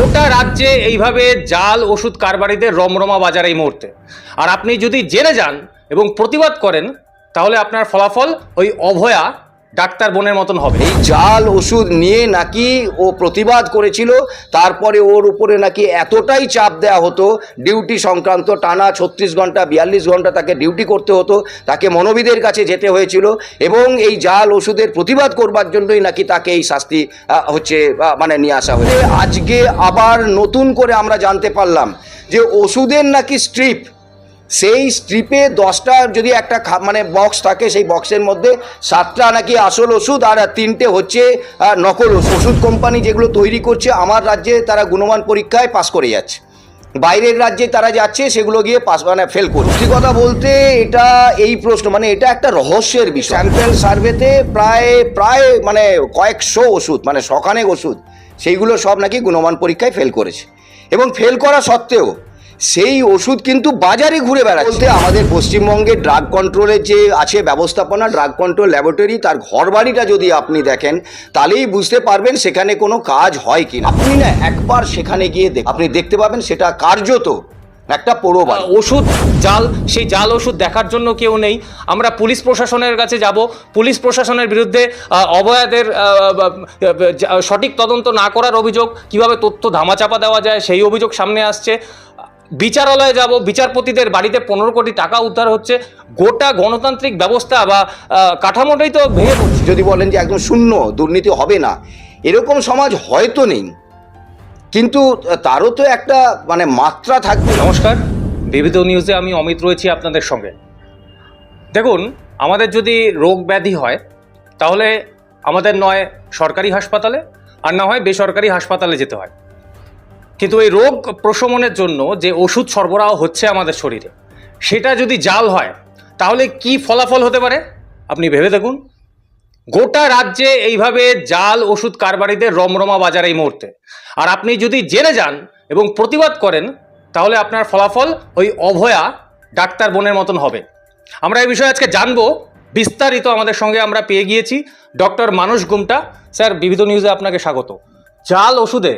গোটা রাজ্যে এইভাবে জাল, ওষুধ কারবারিদের রমরমা বাজার এই মুহূর্তে। আর আপনি যদি জেনে যান এবং প্রতিবাদ করেন, তাহলে আপনার ফলাফল ওই অভয়া ডাক্তার বোনের মতন হবে। এই জাল ওষুধ নিয়ে নাকি ও প্রতিবাদ করেছিল, তারপরে ওর উপরে নাকি এতটাই চাপ দেওয়া হতো, ডিউটি সংক্রান্ত টানা ছত্রিশ ঘণ্টা, বিয়াল্লিশ ঘণ্টা তাকে ডিউটি করতে হতো, তাকে মনোবিদের কাছে যেতে হয়েছিল এবং এই জাল ওষুধের প্রতিবাদ করবার জন্যই নাকি তাকে এই শাস্তি হচ্ছে মানে নিয়ে আসা হয়েছে। আজকে আবার নতুন করে আমরা জানতে পারলাম যে ওষুধের নাকি স্ট্রিপ সেই স্ট্রিপে দশটা যদি একটা মানে বক্স থাকে, সেই বক্সের মধ্যে সাতটা নাকি আসল ওষুধ আর তিনটে হচ্ছে নকল ওষুধ। ওষুধ কোম্পানি যেগুলো তৈরি করছে, আমার রাজ্যে তারা গুণমান পরীক্ষায় পাস করে যাচ্ছে। বাইরের রাজ্যে তারা যাচ্ছে, সেগুলো গিয়ে পাস মানে ফেল করছে। সত্যি কথা বলতে এটা এই প্রশ্ন মানে এটা একটা রহস্যের বিষয়। স্যাম্পেল সার্ভেতে প্রায় প্রায় মানে কয়েকশো ওষুধ মানে শখানেক ওষুধ, সেইগুলো সব নাকি গুণমান পরীক্ষায় ফেল করেছে। এবং ফেল করা সত্ত্বেও সেই ওষুধ কিন্তু বাজারে ঘুরে বেড়াচ্ছে। বলতে আমাদের পশ্চিমবঙ্গে ড্রাগ কন্ট্রোলের যে আছে ব্যবস্থাপনা ড্রাগ কন্ট্রোল ল্যাবরেটরি তার ঘর বাড়িটা যদি আপনি দেখেন তাহলেই বুঝতে পারবেন সেখানে কোনো কাজ হয় কি না আপনি না একবার সেখানে গিয়ে দেখ আপনি দেখতে পাবেন সেটা কার্যত একটা পোড়ো বাড়ি। ওষুধ জাল সেই জাল ওষুধ দেখার জন্য কেউ নেই। আমরা পুলিশ প্রশাসনের কাছে যাব। পুলিশ প্রশাসনের বিরুদ্ধে অবয়াদের সঠিক তদন্ত না করার অভিযোগ কীভাবে তথ্য ধামাচাপা দেওয়া যায় সেই অভিযোগ সামনে আসছে। বিচারালয়ে যাব বিচারপতিদের বাড়িতে পনেরো কোটি টাকা উদ্ধার হচ্ছে গোটা গণতান্ত্রিক ব্যবস্থা বা কাঠামোটাই তো ভেঙে পড়ছে। যদি বলেন যে একদম শূন্য দুর্নীতি হবে না এরকম সমাজ হয়তো নেই কিন্তু তারও তো একটা মানে মাত্রা থাকবে। নমস্কার বিবিধ নিউজে আমি অমিত রয়েছি আপনাদের সঙ্গে। দেখুন আমাদের যদি রোগ ব্যাধি হয় তাহলে আমাদের নয় সরকারি হাসপাতালে আর না হয় বেসরকারি হাসপাতালে যেতে হয়। কিন্তু এই রোগ প্রশমনের জন্য যে ওষুধ সরবরাহ হচ্ছে আমাদের শরীরে, সেটা যদি জাল হয়, তাহলে কি ফলাফল হতে পারে? আপনি ভেবে দেখুন। গোটা রাজ্যে এইভাবে জাল ওষুধ কারবারিদের রমরমা বাজার এই মুহূর্তে। আর আপনি যদি জেনে যান এবং প্রতিবাদ করেন, তাহলে আপনার ফলাফল ওই অভয়া ডাক্তার বোনের মতন হবে। আমরা এই বিষয়ে আজকে জানব। বিস্তারিত আমাদের সঙ্গে আমরা পেয়ে গিয়েছি। ডক্টর মানুষ গুমটা। স্যার, বিবিধ নিউজে আপনাকে স্বাগত। জাল ওষুধে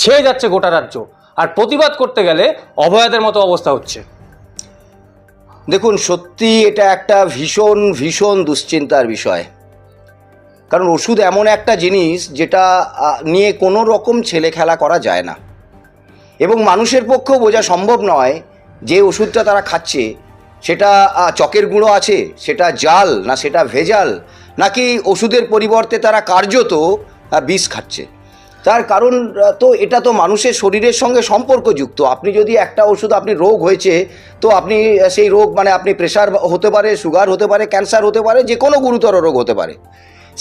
ছেয়ে যাচ্ছে গোটা রাজ্য। আর প্রতিবাদ করতে গেলে অভয়াদের মতো অবস্থা হচ্ছে। দেখুন, সত্যি এটা একটা ভীষণ ভীষণ দুশ্চিন্তার বিষয়। কারণ ওষুধ এমন একটা জিনিস যেটা নিয়ে কোনো রকম ছেলে খেলা করা যায় না। এবং মানুষের পক্ষেও বোঝা সম্ভব নয় যে ওষুধটা তারা খাচ্ছে, সেটা চকের গুঁড়ো আছে, সেটা জাল না সেটা ভেজাল, নাকি ওষুধের পরিবর্তে তারা কার্যত বিষ খাচ্ছে। তার কারণ তো এটা তো মানুষের শরীরের সঙ্গে সম্পর্কযুক্ত। আপনি যদি একটা ওষুধ, আপনি রোগ হয়েছে, তো আপনি সেই রোগ মানে আপনি প্রেশার হতে পারে সুগার হতে পারে ক্যান্সার হতে পারে, যে কোনো গুরুতর রোগ হতে পারে।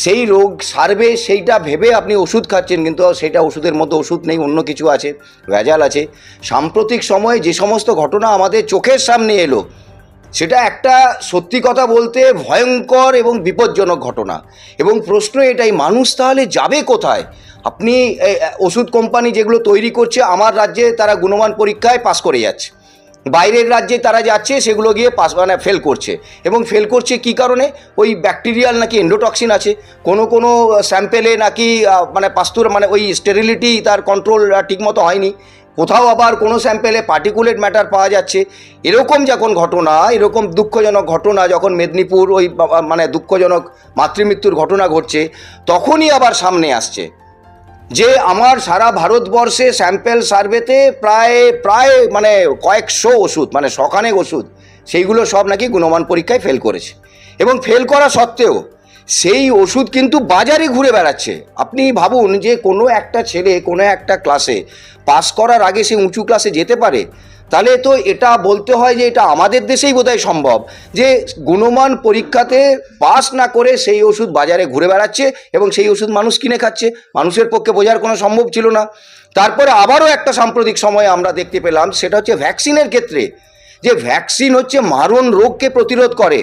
সেই রোগ সারবে, সেইটা ভেবে আপনি ওষুধ খাচ্ছেন, কিন্তু সেটা ওষুধের মধ্যে ওষুধ নেই, অন্য কিছু আছে, ভেজাল আছে। সাম্প্রতিক সময়ে যে সমস্ত ঘটনা আমাদের চোখের সামনে এলো, সেটা একটা সত্যি কথা বলতে ভয়ঙ্কর এবং বিপজ্জনক ঘটনা। এবং প্রশ্ন এটাই, মানুষ তাহলে যাবে কোথায়? আপনি ওষুধ কোম্পানি যেগুলো তৈরি করছে, আমার রাজ্যে তারা গুণমান পরীক্ষায় পাস করে যাচ্ছে। বাইরের রাজ্যে তারা যাচ্ছে, সেগুলো গিয়ে পাস মানে ফেল করছে। এবং ফেল করছে কি কারণে? ওই ব্যাকটেরিয়াল নাকি এন্ডোটক্সিন আছে। কোনো কোনো স্যাম্পেলে নাকি মানে পাস্তুর মানে ওই স্টেরিলিটি তার কন্ট্রোল ঠিকমতো হয়নি। কোথাও আবার কোনো স্যাম্পেলে পার্টিকুলেট ম্যাটার পাওয়া যাচ্ছে। এরকম যখন ঘটনা, এরকম দুঃখজনক ঘটনা, যখন মেদিনীপুর ওই মানে দুঃখজনক মাতৃমৃত্যুর ঘটনা ঘটছে, তখনই আবার সামনে আসছে। যে আমার সারা ভারতবর্ষে স্যাম্পেল সার্ভেতে প্রায় প্রায় মানে কয়েকশো ওষুধ মানে সখানেক ওষুধ, সেইগুলো সব নাকি গুণমান পরীক্ষায় ফেল করেছে। এবং ফেল করা সত্ত্বেও সেই ওষুধ কিন্তু বাজারে ঘুরে বেড়াচ্ছে। আপনি ভাবুন যে কোনো একটা ছেলে কোনো একটা ক্লাসে পাস করার আগে সে উঁচু ক্লাসে যেতে পারে তাহলে তো এটা বলতে হয় যে এটা আমাদের দেশেই বোধহয় সম্ভব যে গুণমান পরীক্ষাতে পাস না করে সেই ওষুধ বাজারে ঘুরে বেড়াচ্ছে এবং সেই ওষুধ মানুষ কিনে খাচ্ছে। মানুষের পক্ষে বোঝার কোনো সম্ভব ছিল না। তারপরে আবারও একটা সাম্প্রতিক সময়ে আমরা দেখতে পেলাম, সেটা হচ্ছে ভ্যাকসিনের ক্ষেত্রে। যে ভ্যাকসিন হচ্ছে মারণ রোগকে প্রতিরোধ করে।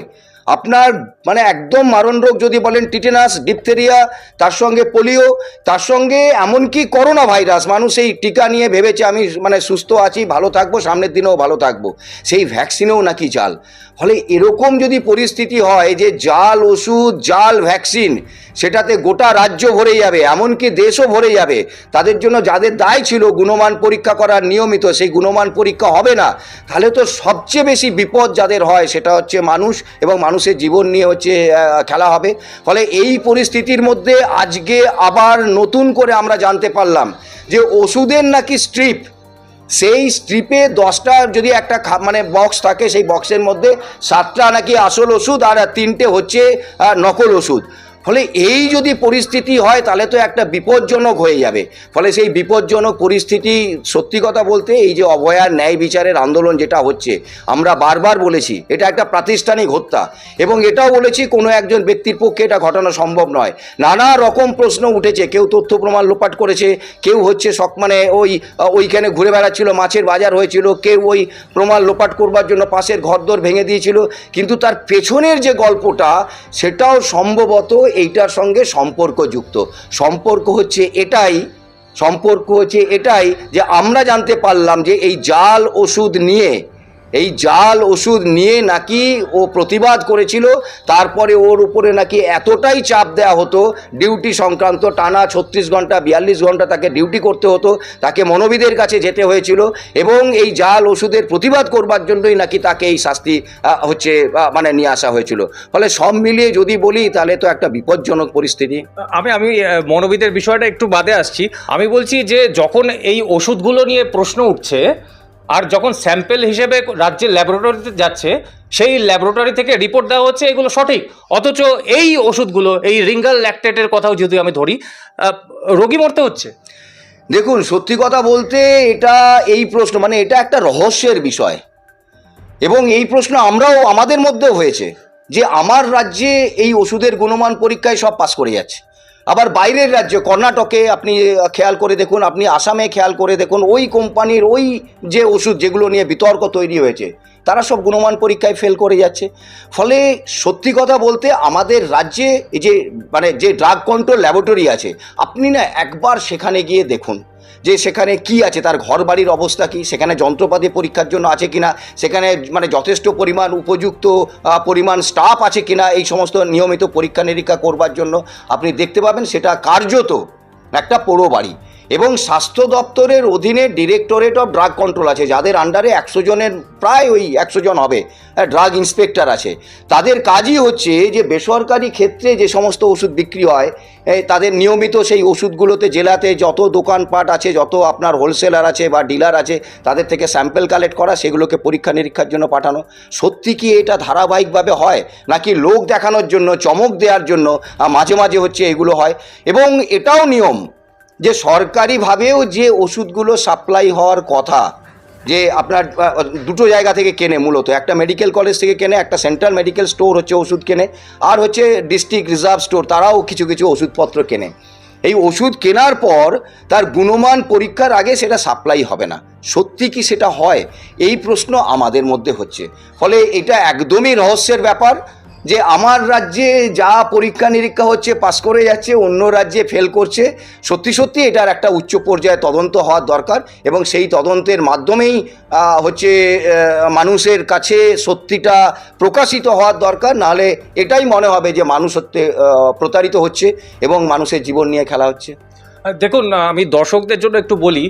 আপনার মানে একদম মারণ রোগ যদি বলেন টিটেনাস, ডিপথেরিয়া, তার সঙ্গে পোলিও, তার সঙ্গে এমনকি করোনা ভাইরাস, মানুষ এই টিকা নিয়ে ভেবেছে, আমি মানে সুস্থ আছি, ভালো থাকব, সামনের দিনেও ভালো থাকব। সেই ভ্যাকসিনেও নাকি জাল। ফলে এরকম যদি পরিস্থিতি হয় যে জাল, ওষুধ, জাল, ভ্যাকসিন, সেটাতে গোটা রাজ্য ভরে যাবে, এমনকি দেশও ভরে যাবে, তাদের জন্য যাদের দায় ছিল গুণমান পরীক্ষা করার নিয়মিত, সেই গুণমান পরীক্ষা হবে না। তাহলে তো সবচেয়ে বেশি বিপদ যাদের হয়, সেটা হচ্ছে মানুষ এবং মানুষের জীবন নিয়ে হচ্ছে খেলা হবে। ফলে এই পরিস্থিতির মধ্যে আজকে আবার নতুন করে আমরা জানতে পারলাম যে ওষুধের নাকি স্ট্রিপ সেই স্ট্রিপে দশটা যদি একটা মানে বক্স থাকে, সেই বক্সের মধ্যে সাতটা নাকি আসল ওষুধ আর তিনটে হচ্ছে নকল ওষুধ। ফলে এই যদি পরিস্থিতি হয়, তাহলে তো একটা বিপজ্জনক হয়ে যাবে। ফলে সেই বিপজ্জনক পরিস্থিতি, সত্যি কথা বলতে এই যে অভয়ার ন্যায় বিচারের আন্দোলন যেটা হচ্ছে, আমরা বারবার বলেছি, এটা একটা প্রাতিষ্ঠানিক হত্যা। এবং এটাও বলেছি, কোনো একজন ব্যক্তির পক্ষে এটা ঘটানো সম্ভব নয়। নানা রকম প্রশ্ন উঠেছে, কেউ তথ্য প্রমাণ লোপাট করেছে, কেউ হচ্ছে সক মানে ওই, ওইখানে ঘুরে বেড়াচ্ছিল, মাছের বাজার হয়েছিল, কেউ ওই প্রমাণ লোপাট করবার জন্য পাশের ঘরদোর ভেঙে দিয়েছিল। কিন্তু তার পেছনের যে গল্পটা, সেটাও সম্ভবত এইটার সঙ্গে সম্পর্কযুক্ত। সম্পর্ক হচ্ছে এটাই, সম্পর্ক হচ্ছে এটাই যে আমরা জানতে পারলাম যে এই জাল ওষুধ নিয়ে এই জাল ওষুধ নিয়ে নাকি ও প্রতিবাদ করেছিল, তারপরে ওর উপরে নাকি এতটাই চাপ দেওয়া হতো, ডিউটি সংক্রান্ত টানা ছত্রিশ ঘণ্টা, বিয়াল্লিশ ঘণ্টা তাকে ডিউটি করতে হতো, তাকে মনোবিদের কাছে যেতে হয়েছিল এবং এই জাল ওষুধের প্রতিবাদ করবার জন্যই নাকি তাকে এই শাস্তি হচ্ছে মানে নিয়ে আসা হয়েছিল। ফলে সব মিলিয়ে যদি বলি, তাহলে তো একটা বিপজ্জনক পরিস্থিতি। আমি আমি মনোবিদের বিষয়টা একটু বাদে আসছি। আমি বলছি যে, যখন এই ওষুধগুলো নিয়ে প্রশ্ন উঠছে আর যখন স্যাম্পেল হিসেবে রাজ্যের ল্যাবরেটরিতে যাচ্ছে, সেই ল্যাবরেটরি থেকে রিপোর্ট দেওয়া হচ্ছে এগুলো সঠিক। অথচ এই ওষুধগুলো, এই রিঙ্গাল ল্যাকটেটের কথাও যদি আমি ধরি রোগী মরতে হচ্ছে। দেখুন, সত্যি কথা বলতে এটা এই প্রশ্ন মানে এটা একটা রহস্যের বিষয়। এবং এই প্রশ্ন আমরাও, আমাদের মধ্যেও হয়েছে যে আমার রাজ্যে এই ওষুধের গুণমান পরীক্ষায় সব পাস করে যাচ্ছে। আবার বাইরের রাজ্যে, কর্ণাটকে আপনি খেয়াল করে দেখুন, আপনি আসামে খেয়াল করে দেখুন, ওই কোম্পানির ওই যে ওষুধ যেগুলো নিয়ে বিতর্ক তৈরি হয়েছে, তারা সব গুণমান পরীক্ষায় ফেল করে যাচ্ছে। ফলে সত্যি কথা বলতে আমাদের রাজ্যে এই যে মানে যে ড্রাগ কন্ট্রোল ল্যাবরেটরি আছে, আপনি না একবার সেখানে গিয়ে দেখুন। যে সেখানে কি আছে, তার ঘর বাড়ির অবস্থা কি, সেখানে যন্ত্রপাতি পরীক্ষার জন্য আছে কিনা, সেখানে মানে যথেষ্ট পরিমাণ উপযুক্ত পরিমাণ স্টাফ আছে কিনা, এই সমস্ত নিয়মিত পরীক্ষা নিরীক্ষা করবার জন্য আপনি দেখতে পাবেন সেটা কার্যত একটা পোড়ো বাড়ি। এবং স্বাস্থ্য দপ্তরের অধীনে ডিরেক্টরেট অফ ড্রাগ কন্ট্রোল আছে, যাদের আন্ডারে একশো জনের, প্রায় ওই একশো জন হবে ড্রাগ ইন্সপেক্টর আছে। তাদের কাজই হচ্ছে যে বেসরকারি ক্ষেত্রে যে সমস্ত ওষুধ বিক্রি হয় তাদের নিয়মিত সেই ওষুধগুলোতে জেলাতে যত দোকানপাট আছে, যত আপনার হোলসেলার আছে বা ডিলার আছে, তাদের থেকে স্যাম্পেল কালেক্ট করা, সেগুলোকে পরীক্ষা নিরীক্ষার জন্য পাঠানো। সত্যি কি এটা ধারাবাহিকভাবে হয়, নাকি লোক দেখানোর জন্য, চমক দেওয়ার জন্য মাঝে মাঝে হচ্ছে এগুলো হয়? এবং এটাও নিয়ম যে সরকারিভাবেও যে ওষুধগুলো সাপ্লাই হওয়ার কথা, যে আপনার দুটো জায়গা থেকে কেনে মূলত, একটা মেডিকেল কলেজ থেকে কেনে, একটা সেন্ট্রাল মেডিকেল স্টোর হচ্ছে ওষুধ কেনে, আর হচ্ছে ডিস্ট্রিক্ট রিজার্ভ স্টোর তারাও কিছু কিছু ওষুধপত্র কেনে। এই ওষুধ কেনার পর তার গুণমান পরীক্ষার আগে সেটা সাপ্লাই হবে না। সত্যি কি সেটা হয়? এই প্রশ্ন আমাদের মধ্যে হচ্ছে। ফলে এটা একদমই রহস্যের ব্যাপার। যে আমার রাজ্যে যা পরীক্ষা নিরীক্ষা হচ্ছে পাশ করে যাচ্ছে অন্য রাজ্যে ফেল করছে সত্যি সত্যি এটার একটা উচ্চ পর্যায়ে তদন্ত হওয়ার দরকার এবং সেই তদন্তের মাধ্যমেই হচ্ছে মানুষের কাছে সত্যিটা প্রকাশিত হওয়ার দরকার। নাহলে এটাই মনে হবে যে মানুষ আহ, প্রতারিত হচ্ছে এবং মানুষের জীবন নিয়ে খেলা হচ্ছে। দেখুন আমি দর্শকদের জন্য একটু বলি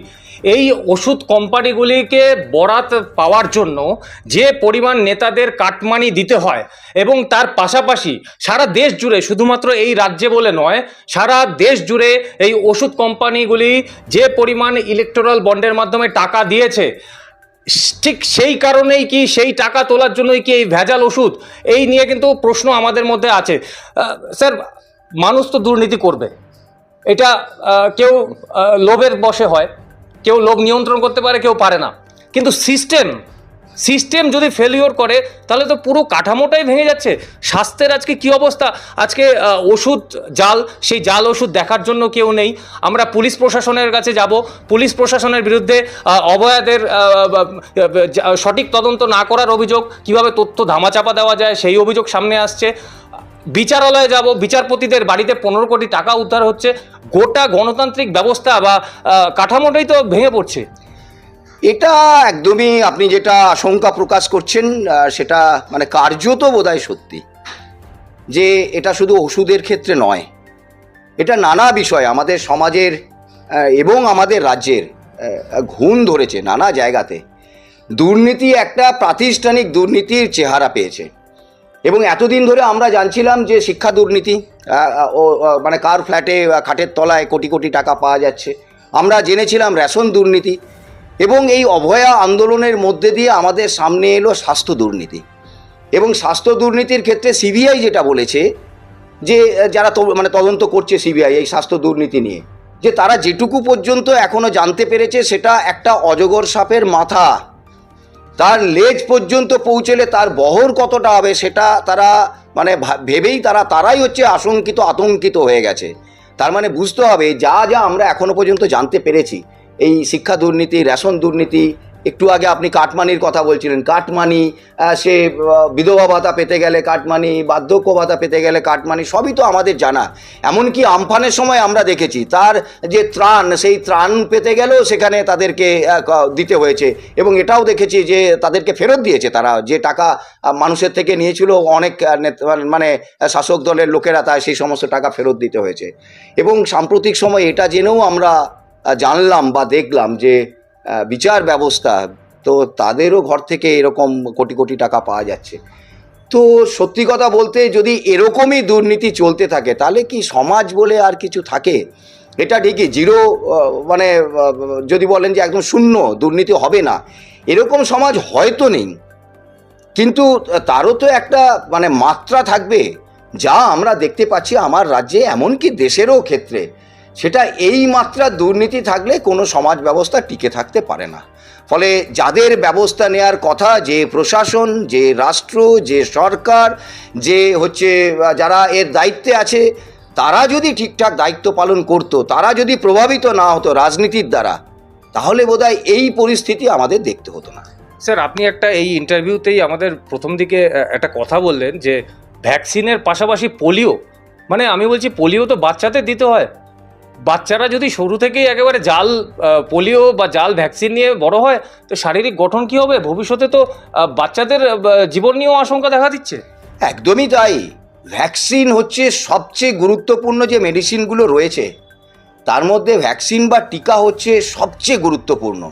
এই ওষুধ কোম্পানিগুলিকে বরাত পাওয়ার জন্য যে পরিমাণ নেতাদের কাটমানি দিতে হয় এবং তার পাশাপাশি সারা দেশ জুড়ে, শুধুমাত্র এই রাজ্যে বলে নয়, সারা দেশ জুড়ে এই ওষুধ কোম্পানিগুলি যে পরিমাণ ইলেকট্রাল বন্ডের মাধ্যমে টাকা দিয়েছে, ঠিক সেই কারণেই কি সেই টাকা তোলার জন্যই কি এই ভেজাল ওষুধ? এই নিয়ে কিন্তু প্রশ্ন আমাদের মধ্যে আছে। স্যার, মানুষ তো দুর্নীতি করবে। এটা কেউ লোভের বশে হয়। কেউ লোক নিয়ন্ত্রণ করতে পারে, কেউ পারে না। কিন্তু সিস্টেম সিস্টেম যদি ফেলিওর করে, তাহলে তো পুরো কাঠামোটাই ভেঙে যাচ্ছে। স্বাস্থ্যের আজকে কি অবস্থা? আজকে ওষুধ, জাল, সেই জাল ওষুধ দেখার জন্য কেউ নেই। আমরা পুলিশ প্রশাসনের কাছে যাব। পুলিশ প্রশাসনের বিরুদ্ধে অবয়াদের সঠিক তদন্ত না করার অভিযোগ, কীভাবে তথ্য ধামাচাপা দেওয়া যায়, সেই অভিযোগ সামনে আসছে। বিচারালয়ে যাব, বিচারপতিদের বাড়িতে পনেরো কোটি টাকা উদ্ধার হচ্ছে, গোটা গণতান্ত্রিক ব্যবস্থা বা কাঠামোটাই তো ভেঙে পড়ছে। এটা একদমই আপনি যেটা আশঙ্কা প্রকাশ করছেন সেটা মানে কার্যত বোধহয় সত্যি। যে এটা শুধু ওষুধের ক্ষেত্রে নয়, এটা নানা বিষয় আমাদের সমাজের এবং আমাদের রাজ্যের ঘুণ ধরেছে নানা জায়গাতে। দুর্নীতি একটা প্রাতিষ্ঠানিক দুর্নীতির চেহারা পেয়েছে। এবং এতদিন ধরে আমরা জানছিলাম যে শিক্ষা দুর্নীতি মানে কার ফ্ল্যাটে খাটের তলায় কোটি কোটি টাকা পাওয়া যাচ্ছে। আমরা জেনেছিলাম রেশন দুর্নীতি এবং এই অভয়া আন্দোলনের মধ্যে দিয়ে আমাদের সামনে এলো স্বাস্থ্য দুর্নীতি। এবং স্বাস্থ্য দুর্নীতির ক্ষেত্রে সিবিআই যেটা বলেছে যে, যারা মানে তদন্ত করছে সিবিআই এই স্বাস্থ্য দুর্নীতি নিয়ে, যে তারা যেটুকু পর্যন্ত এখনও জানতে পেরেছে সেটা একটা অজগর সাপের মাথা। তার লেজ পর্যন্ত পৌঁছলে তার বহর কতটা হবে সেটা তারা মানে ভেবেই তারা, তারাই হচ্ছে আশঙ্কিত, আতঙ্কিত হয়ে গেছে। তার মানে বুঝতে হবে, যা যা আমরা এখনও পর্যন্ত জানতে পেরেছি, এই শিক্ষা দুর্নীতি, রেশন দুর্নীতি একটু আগে আপনি কাটমানির কথা বলছিলেন। কাটমানি সে বিধবা ভাতা পেতে গেলে কাটমানি, বার্ধক্য ভাতা পেতে গেলে কাটমানি, সবই তো আমাদের জানা। এমনকি আমফানের সময় আমরা দেখেছি, তার যে ত্রাণ, সেই ত্রাণ পেতে গেলেও সেখানে তাদেরকে দিতে হয়েছে। এবং এটাও দেখেছি যে তাদেরকে ফেরত দিয়েছে তারা। যে টাকা মানুষের থেকে নিয়েছিল, অনেক মানে শাসক দলের লোকেরা তাই সেই সমস্ত টাকা ফেরত দিতে হয়েছে। এবং সাম্প্রতিক সময় এটা জেনেও আমরা জানলাম বা দেখলাম যে বিচার ব্যবস্থা, তো তাদেরও ঘর থেকে এরকম কোটি কোটি টাকা পাওয়া যাচ্ছে। তো সত্যি কথা বলতে যদি এরকমই দুর্নীতি চলতে থাকে, তাহলে কি সমাজ বলে আর কিছু থাকে? এটা ঠিকই, জিরো মানে যদি বলেন যে একদম শূন্য, দুর্নীতি হবে না। এরকম সমাজ হয়তো নেই। কিন্তু তারও তো একটা মানে মাত্রা থাকবে। যা আমরা দেখতে পাচ্ছি আমার রাজ্যে এমনকি দেশেরও ক্ষেত্রে। সেটা এই মাত্রা দুর্নীতি থাকলে কোনো সমাজ ব্যবস্থা টিকে থাকতে পারে না। ফলে যাদের ব্যবস্থা নেয়ার কথা, যে প্রশাসন, যে রাষ্ট্র, যে সরকার, যে হচ্ছে যারা এর দায়িত্বে আছে, তারা যদি ঠিকঠাক দায়িত্ব পালন করতো, তারা যদি প্রভাবিত না হতো রাজনীতির দ্বারা, তাহলে বোধহয় এই পরিস্থিতি আমাদের দেখতে হতো না। স্যার, আপনি একটা এই ইন্টারভিউতেই আমাদের প্রথম দিকে একটা কথা বললেন যে, ভ্যাকসিনের পাশাপাশি পোলিও মানে আমি বলছি পোলিও তো বাচ্চাদের দিতে হয়। বাচ্চারা যদি শুরু থেকেই একেবারে জাল পোলিও বা জাল ভ্যাকসিন নিয়ে বড় হয়, তো শারীরিক গঠন কি হবে? ভবিষ্যতে তো বাচ্চাদের জীবন নিয়েও আশঙ্কা দেখা দিচ্ছে। একদমই তাই। ভ্যাকসিন হচ্ছে সবচেয়ে গুরুত্বপূর্ণ যে মেডিসিনগুলো রয়েছে, তার মধ্যে ভ্যাকসিন বা টিকা হচ্ছে সবচেয়ে গুরুত্বপূর্ণ।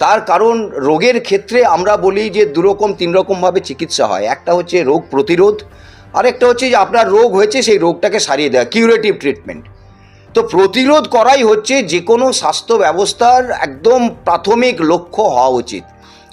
তার কারণ, রোগের ক্ষেত্রে আমরা বলি যে দুরকম তিন রকমভাবে চিকিৎসা হয়। একটা হচ্ছে রোগ প্রতিরোধ, আরেকটা হচ্ছে যে আপনার রোগ হয়েছে, সেই রোগটাকে সারিয়ে দেওয়া কিউরেটিভ ট্রিটমেন্ট তো প্রতিরোধ করাই হচ্ছে যে কোনো স্বাস্থ্য ব্যবস্থার একদম প্রাথমিক লক্ষ্য হওয়া উচিত।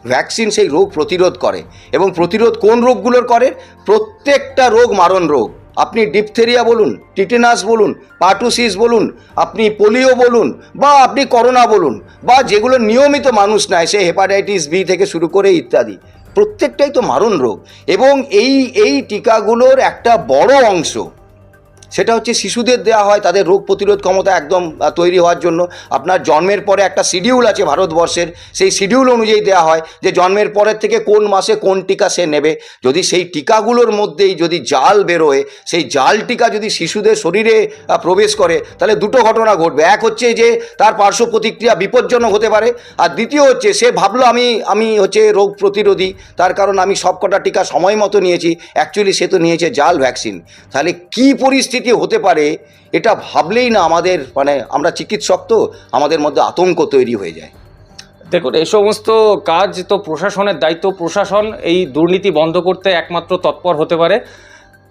ভ্যাকসিন সেই রোগ প্রতিরোধ করে এবং প্রতিরোধ কোন রোগগুলোর করে? প্রত্যেকটা রোগ মারণ রোগ। আপনি ডিপথেরিয়া বলুন, টিটেনাস বলুন পাটুসিস বলুন, আপনি পোলিও বলুন বা আপনি করোনা বলুন বা যেগুলো নিয়মিত মানুষ নেয়, সে হেপাটাইটিস বি থেকে শুরু করে ইত্যাদি। প্রত্যেকটাই তো মারণ রোগ এবং এই এই টিকাগুলোর একটা বড় অংশ সেটা হচ্ছে শিশুদের দেওয়া হয়, তাদের রোগ প্রতিরোধ ক্ষমতা একদম তৈরি হওয়ার জন্য। আপনার জন্মের পরে একটা শিডিউল আছে ভারতবর্ষের, সেই শিডিউল অনুযায়ী দেওয়া হয় যে জন্মের পরের থেকে কোন মাসে কোন টিকা সে নেবে। যদি সেই টিকাগুলোর মধ্যেই যদি জাল বেরোয়, সেই জাল টিকা যদি শিশুদের শরীরে প্রবেশ করে, তাহলে দুটো ঘটনা ঘটবে। এক হচ্ছে যে তার পার্শ্ব প্রতিক্রিয়া বিপজ্জনক হতে পারে, আর দ্বিতীয় হচ্ছে সে ভাবলো আমি আমি হচ্ছে রোগ প্রতিরোধী, তার কারণ আমি সবকটা টিকা সময় মতো নিয়েছি অ্যাকচুয়ালি সে তো নিয়েছে জাল ভ্যাকসিন তাহলে কি পরিস্থিতি হতে পারে, এটা ভাবলেই না আমাদের মানে আমরা চিকিৎসক তো, আমাদের মধ্যে আতঙ্ক তৈরি হয়ে যায়। দেখুন, এই সমস্ত কাজ তো প্রশাসনের দায়িত্ব। প্রশাসন এই দুর্নীতি বন্ধ করতে একমাত্র তৎপর হতে পারে।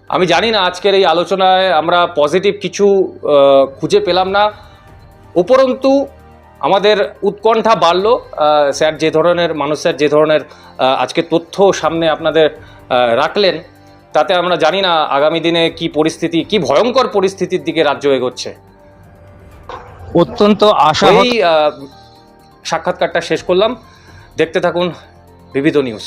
আমি জানি না আজকের এই আলোচনায় আমরা পজিটিভ কিছু খুঁজে পেলাম না। উপরন্তু, আমাদের উৎকণ্ঠা বাড়লো। স্যার যে ধরনের, মানুষ স্যার যে ধরনের আজকে তথ্য সামনে আপনাদের রাখলেন। তাতে আমরা জানি না আগামী দিনে কি পরিস্থিতি কি ভয়ঙ্কর পরিস্থিতির দিকে রাজ্য এগোচ্ছে। অত্যন্ত আশা এই সাক্ষাৎকারটা শেষ করলাম। দেখতে থাকুন বিবিধ নিউজ।